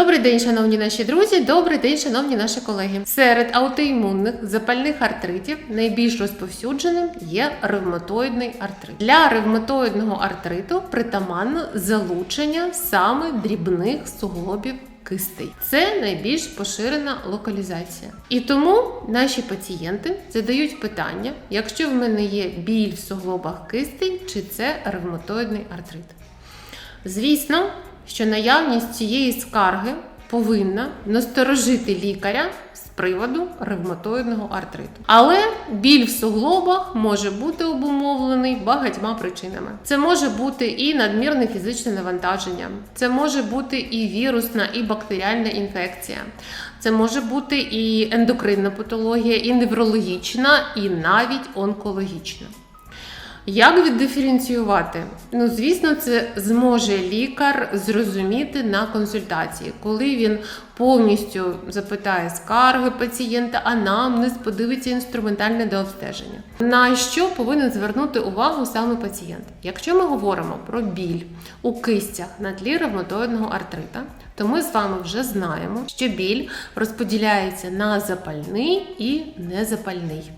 Добрий день, шановні наші друзі. Добрий день, шановні наші колеги. Серед аутоімунних запальних артритів найбільш розповсюдженим є ревматоїдний артрит. Для ревматоїдного артриту притаманно залучення саме дрібних суглобів кистей. Це найбільш поширена локалізація. І тому наші пацієнти задають питання: якщо в мене є біль в суглобах кистей, чи це ревматоїдний артрит? Звісно, що наявність цієї скарги повинна насторожити лікаря з приводу ревматоїдного артриту. Але біль в суглобах може бути обумовлений багатьма причинами. Це може бути і надмірне фізичне навантаження, це може бути і вірусна, і бактеріальна інфекція. Це може бути і ендокринна патологія, і неврологічна, і навіть онкологічна. Як віддиференціювати? Ну, звісно, це зможе лікар зрозуміти на консультації, коли він повністю запитає скарги пацієнта, анамнез, подивиться інструментальне дообстеження. На що повинен звернути увагу саме пацієнт? Якщо ми говоримо про біль у кистях на тлі ревматоїдного артрита, то ми з вами вже знаємо, що біль розподіляється на запальний і незапальний.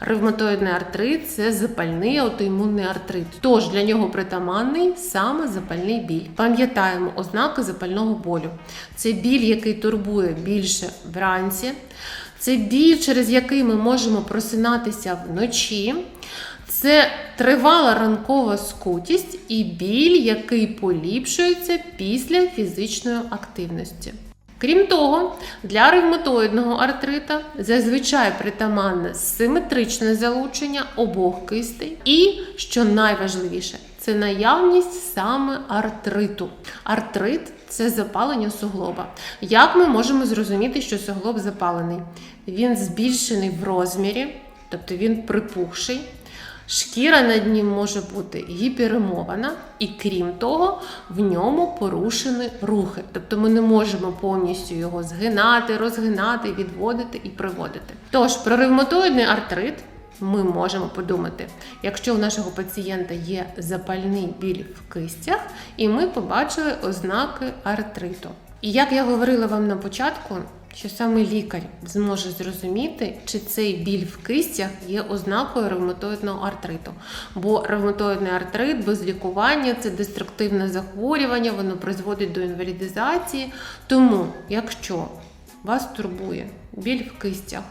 Ревматоїдний артрит це запальний аутоімунний артрит. Тож для нього притаманний саме запальний біль. Пам'ятаємо ознаки запального болю. Це біль, який турбує більше вранці. Це біль, через який ми можемо просинатися вночі. Це тривала ранкова скутість і біль, який поліпшується після фізичної активності. Крім того, для ревматоїдного артрита зазвичай притаманне симетричне залучення обох кистей, і, що найважливіше, це наявність саме артриту. Артрит це запалення суглоба. Як ми можемо зрозуміти, що суглоб запалений? Він збільшений в розмірі, тобто він припухший. Шкіра над ним може бути гіперемована, і крім того, в ньому порушені рухи. Тобто ми не можемо повністю його згинати, розгинати, відводити і приводити. Тож про ревматоїдний артрит ми можемо подумати, якщо у нашого пацієнта є запальний біль в кистях, і ми побачили ознаки артриту. І як я говорила вам на початку, що саме лікар зможе зрозуміти, чи цей біль в кистях є ознакою ревматоїдного артриту. Бо ревматоїдний артрит без лікування це деструктивне захворювання, воно призводить до інвалідизації. Тому, якщо вас турбує біль в кистях,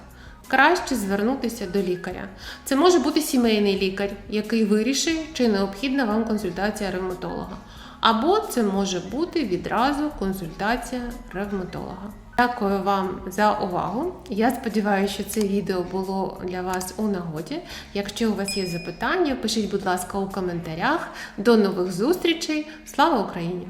краще звернутися до лікаря. Це може бути сімейний лікар, який вирішить, чи необхідна вам консультація ревматолога. Або це може бути відразу консультація ревматолога. Дякую вам за увагу. Я сподіваюся, що це відео було для вас у нагоді. Якщо у вас є запитання, пишіть, будь ласка, у коментарях. До нових зустрічей. Слава Україні!